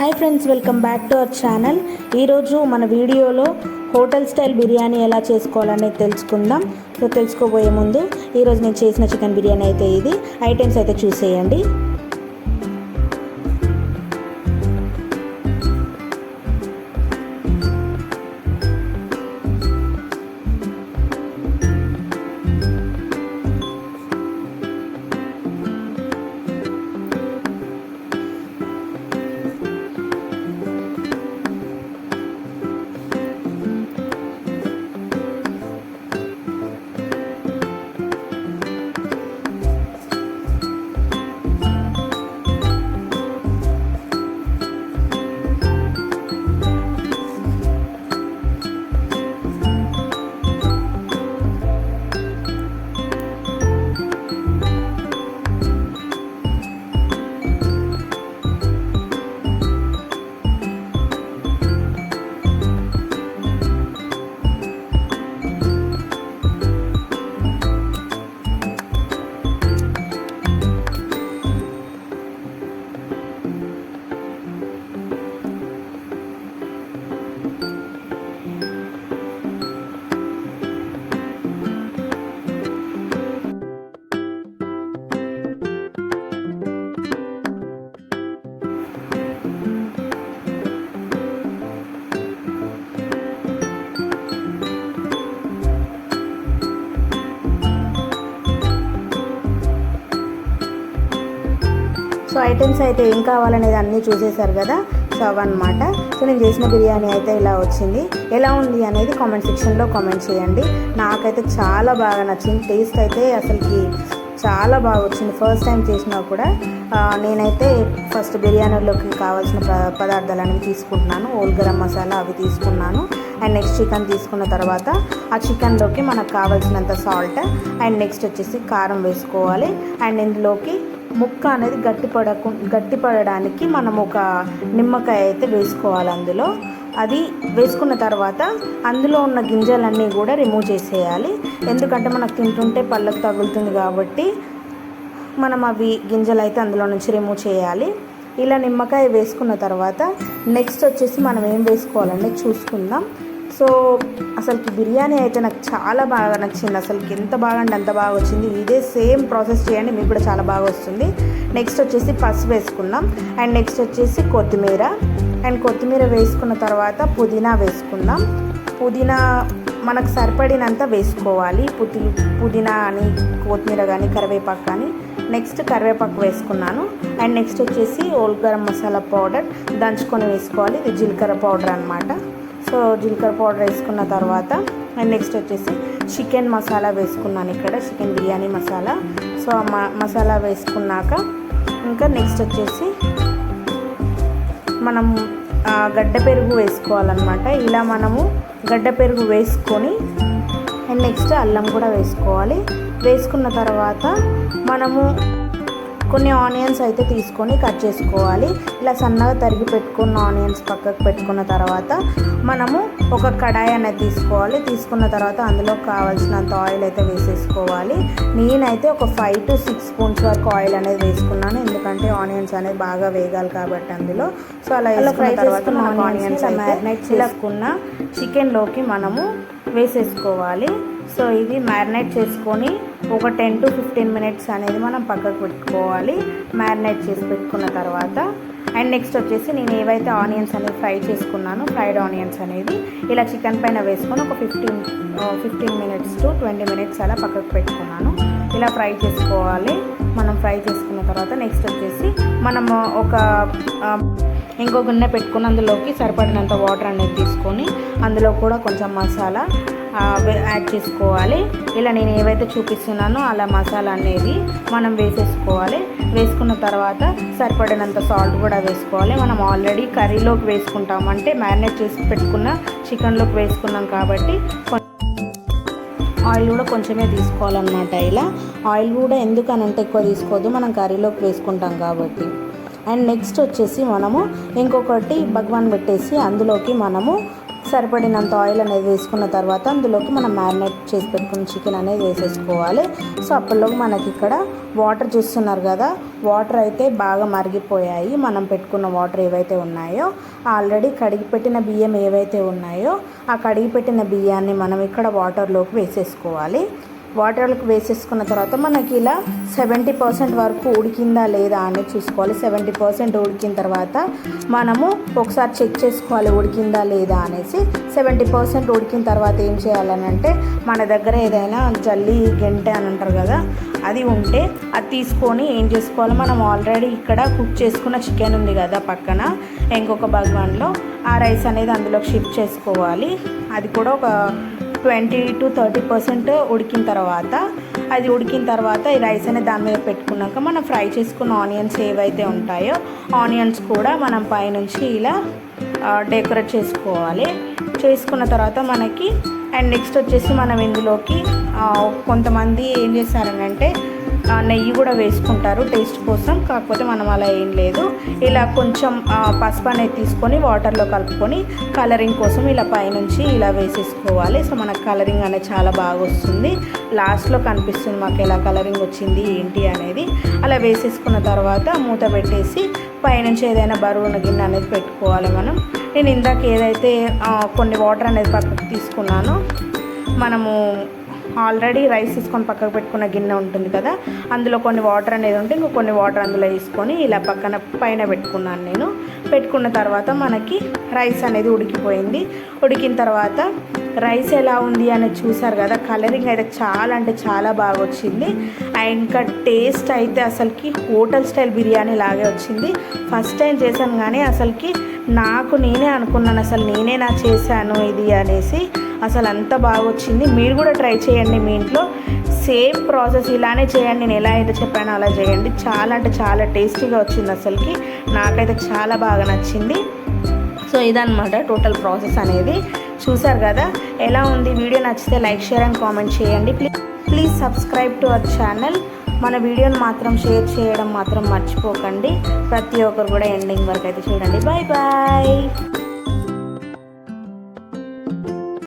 Hi friends welcome back to our channel. ఈరోజు మన వీడియోలో హోటల్ స్టైల్ బిర్యానీ ఎలా చేసుకోవాలనేది తెలుసుకుందాం. సో తెలుసుకోబోయే ముందు ఈరోజు నేను చేసిన చికెన్ బిర్యానీ అయితే ఇది. ఐటమ్స్ అయితే చూసేయండి. ఐటమ్స్ అయితే ఏం కావాలనేది అన్నీ చూసేశారు కదా? సో అవన్నమాట. సో నేను చేసిన బిర్యానీ అయితే ఇలా వచ్చింది. ఎలా ఉంది అనేది కామెంట్ సెక్షన్లో కామెంట్ చేయండి. నాకైతే చాలా బాగా నచ్చింది. టేస్ట్ అయితే అసలుకి చాలా బాగా వచ్చింది. ఫస్ట్ టైం చేసినా కూడా నేనైతే ఫస్ట్ బిర్యానీలోకి కావాల్సిన పదార్థాలు అనేవి తీసుకుంటున్నాను. ఓల్ గరం మసాలా అవి తీసుకున్నాను. అండ్ నెక్స్ట్ చికెన్ తీసుకున్న తర్వాత ఆ చికెన్లోకి మనకు కావాల్సినంత సాల్ట్ అండ్ నెక్స్ట్ వచ్చేసి కారం వేసుకోవాలి. అండ్ ఇందులోకి ముక్క అనేది గట్టిపడకు గట్టిపడడానికి మనం ఒక నిమ్మకాయ అయితే వేసుకోవాలి అందులో. అది వేసుకున్న తర్వాత అందులో ఉన్న గింజలన్నీ కూడా రిమూవ్ చేసేయాలి. ఎందుకంటే మనకు తింటుంటే పళ్ళకు తగులుతుంది కాబట్టి మనం అవి గింజలు అయితే అందులో నుంచి రిమూవ్ చేయాలి. ఇలా నిమ్మకాయ వేసుకున్న తర్వాత నెక్స్ట్ వచ్చేసి మనం ఏం వేసుకోవాలనేది చూసుకుందాం. సో అసలుకి బిర్యానీ అయితే నాకు చాలా బాగా నచ్చింది. అసలుకి ఎంత బాగా అంటే అంత బాగా వచ్చింది. ఇదే సేమ్ ప్రాసెస్ చేయండి మీకు కూడా చాలా బాగా వస్తుంది. నెక్స్ట్ వచ్చేసి పసుపు వేసుకుందాం. అండ్ నెక్స్ట్ వచ్చేసి కొత్తిమీర. అండ్ కొత్తిమీర వేసుకున్న తర్వాత పుదీనా వేసుకుందాం. పుదీనా మనకు సరిపడినంత వేసుకోవాలి. పుది పుదీనా అని కొత్తిమీర కానీ కరివేపాకు కానీ. నెక్స్ట్ కరివేపాకు వేసుకున్నాను. అండ్ నెక్స్ట్ వచ్చేసి ఓల్ గరం మసాలా పౌడర్ దంచుకొని వేసుకోవాలి. ఇది జీలకర్ర పౌడర్ అనమాట సో జీలకర్ర పౌడర్ వేసుకున్న తర్వాత అండ్ నెక్స్ట్ వచ్చేసి చికెన్ మసాలా వేసుకున్నాను ఇక్కడ చికెన్ బిర్యానీ మసాలా. సో ఆ మ- మసాలా వేసుకున్నాక ఇంకా నెక్స్ట్ వచ్చేసి మనం గడ్డ పెరుగు వేసుకోవాలన్నమాట. ఇలా మనము గడ్డ పెరుగు వేసుకొని అండ్ నెక్స్ట్ అల్లం కూడా వేసుకోవాలి. వేసుకున్న తర్వాత మనము కొన్ని ఆనియన్స్ అయితే తీసుకొని కట్ చేసుకోవాలి. ఇలా సన్నగా తరిగి పెట్టుకున్న ఆనియన్స్ పక్కకు పెట్టుకున్న తర్వాత మనము ఒక కడాయి అనేది తీసుకోవాలి. తీసుకున్న తర్వాత అందులో కావాల్సినంత ఆయిల్ అయితే వేసేసుకోవాలి. నేనైతే ఒక ఫైవ్ టు సిక్స్ స్పూన్స్ వరకు ఆయిల్ అనేది వేసుకున్నాను. ఎందుకంటే ఆనియన్స్ అనేది బాగా వేగాలి కాబట్టి అందులో. సో అలా వేసుకున్న తర్వాత మనకు ఆనియన్స్ మ్యారినేట్ చేసుకున్న చికెన్లోకి మనము వేసేసుకోవాలి. సో ఇది మ్యారినేట్ చేసుకొని ఒక టెన్ టు ఫిఫ్టీన్ మినిట్స్ అనేది మనం పక్కకు పెట్టుకోవాలి. మ్యారినేట్ చేసి పెట్టుకున్న తర్వాత. అండ్ నెక్స్ట్ వచ్చేసి నేను ఏవైతే ఆనియన్స్ అనేది ఫ్రై చేసుకున్నానో ఫ్రైడ్ ఆనియన్స్ అనేది ఇలా చికెన్ పైన వేసుకొని ఒక fifteen fifteen minutes to twenty minutes అలా పక్కకు పెట్టుకున్నాను. ఇలా ఫ్రై చేసుకోవాలి. మనం ఫ్రై చేసుకున్న తర్వాత నెక్స్ట్ వచ్చేసి మనము ఒక ఇంకో గిన్నె పెట్టుకుని అందులోకి సరిపడినంత వాటర్ అనేది తీసుకొని అందులో కూడా కొంచెం మసాలా యాడ్ చేసుకోవాలి. ఇలా నేను ఏవైతే చూపిస్తున్నానో అలా మసాలా అనేది మనం వేసేసుకోవాలి. వేసుకున్న తర్వాత సరిపడినంత సాల్ట్ కూడా వేసుకోవాలి. మనం ఆల్రెడీ కర్రీలోకి వేసుకుంటాం. అంటే మ్యారినేట్ చేసి పెట్టుకున్న చికెన్లోకి వేసుకున్నాం కాబట్టి ఆయిల్ కూడా కొంచెమే తీసుకోవాలన్నమాట ఇలా. ఆయిల్ కూడా ఎందుకనంటే ఎక్కువ తీసుకోవద్దు. మనం కర్రీలోకి వేసుకుంటాం కాబట్టి. అండ్ నెక్స్ట్ వచ్చేసి మనము ఇంకొకటి భగవాన్ పెట్టేసి అందులోకి మనము సరిపడినంత ఆయిల్ అనేది వేసుకున్న తర్వాత అందులోకి మనం మ్యారినేట్ చేసి పెట్టుకున్న చికెన్ అనేది వేసేసుకోవాలి. సో అప్పటిలోకి మనకి ఇక్కడ వాటర్ చూస్తున్నారు కదా వాటర్ అయితే బాగా మరిగిపోయాయి. మనం పెట్టుకున్న వాటర్ ఏవైతే ఉన్నాయో ఆల్రెడీ కడిగి పెట్టిన బియ్యం ఏవైతే ఉన్నాయో ఆ కడిగి పెట్టిన బియ్యాన్ని మనం ఇక్కడ వాటర్లోకి వేసేసుకోవాలి. వాటర్లకు వేసేసుకున్న తర్వాత మనకి ఇలా సెవెంటీ పర్సెంట్ వరకు ఉడికిందా లేదా అని చూసుకోవాలి. సెవెంటీ పర్సెంట్ ఉడికిన తర్వాత మనము ఒకసారి చెక్ చేసుకోవాలి ఉడికిందా లేదా అనేసి. సెవెంటీ పర్సెంట్ ఉడికిన తర్వాత ఏం చేయాలని అంటే మన దగ్గర ఏదైనా జల్లి గెంటె అని అంటారు కదా అది ఉంటే అది తీసుకొని ఏం చేసుకోవాలి? మనం ఆల్రెడీ ఇక్కడ కుక్ చేసుకున్న చికెన్ ఉంది కదా పక్కన ఇంకొక భగవాన్లో ఆ రైస్ అనేది అందులోకి షిఫ్ట్ చేసుకోవాలి. అది కూడా ఒక ట్వంటీ టు థర్టీ పర్సెంట్ ఉడికిన తర్వాత అది ఉడికిన తర్వాత ఈ రైస్ అనేది దాని మీద పెట్టుకున్నాక మనం ఫ్రై చేసుకున్న ఆనియన్స్ ఏవైతే ఉంటాయో ఆనియన్స్ కూడా మనం పైనుంచి ఇలా డెకరేట్ చేసుకోవాలి. చేసుకున్న తర్వాత మనకి అండ్ నెక్స్ట్ వచ్చేసి మనం ఇందులోకి కొంతమంది ఏం చేస్తారనంటే నెయ్యి కూడా వేసుకుంటారు టేస్ట్ కోసం. కాకపోతే మనం అలా ఏం లేదు. ఇలా కొంచెం పసుపు అనేది తీసుకొని వాటర్లో కలుపుకొని కలరింగ్ కోసం ఇలా పైనుంచి ఇలా వేసేసుకోవాలి. సో మనకు కలరింగ్ అనేది చాలా బాగా వస్తుంది. లాస్ట్లో కనిపిస్తుంది మాకు ఎలా కలరింగ్ వచ్చింది ఏంటి అనేది. అలా వేసేసుకున్న తర్వాత మూత పెట్టేసి పైనుంచి ఏదైనా బరువున గిన్నె అనేది పెట్టుకోవాలి మనం. నేను ఇందాక ఏదైతే కొన్ని వాటర్ అనేది పక్కకు తీసుకున్నానో మనము ఆల్రెడీ రైస్ తీసుకొని పక్కకు పెట్టుకున్న గిన్నె ఉంటుంది కదా అందులో కొన్ని వాటర్ అనేది ఉంటే ఇంకో కొన్ని వాటర్ అందులో వేసుకొని ఇలా పక్కన పైన పెట్టుకున్నాను నేను. పెట్టుకున్న తర్వాత మనకి రైస్ అనేది ఉడికిపోయింది. ఉడికిన తర్వాత రైస్ ఎలా ఉంది అని చూసారు కదా కలరింగ్ అయితే చాలా అంటే చాలా బాగా వచ్చింది. అండ్ ఇంకా టేస్ట్ అయితే అసలుకి హోటల్ స్టైల్ బిర్యానీ లాగే వచ్చింది. ఫస్ట్ టైం చేశాను కానీ అసలుకి నాకు నేనే అనుకున్నాను అసలు నేనే నా చేశాను ఇది అనేసి. అసలు అంత బాగా వచ్చింది. మీరు కూడా ట్రై చేయండి మీ ఇంట్లో. సేమ్ ప్రాసెస్ ఇలానే చేయండి. నేను ఎలా అయితే చెప్పానో అలా చేయండి. చాలా అంటే చాలా టేస్టీగా వచ్చింది అసలుకి. నాకైతే చాలా బాగా నచ్చింది. సో ఇదన్నమాట టోటల్ ప్రాసెస్ అనేది. చూసారు కదా? ఎలా ఉంది? వీడియో నచ్చితే లైక్ షేర్ అండ్ కామెంట్ చేయండి. Please please subscribe to our channel. మన వీడియోని మాత్రం షేర్ చేయడం మాత్రం మర్చిపోకండి. ప్రతి ఒక్కరు కూడా ఎండింగ్ వరకు అయితే చూడండి. Bye bye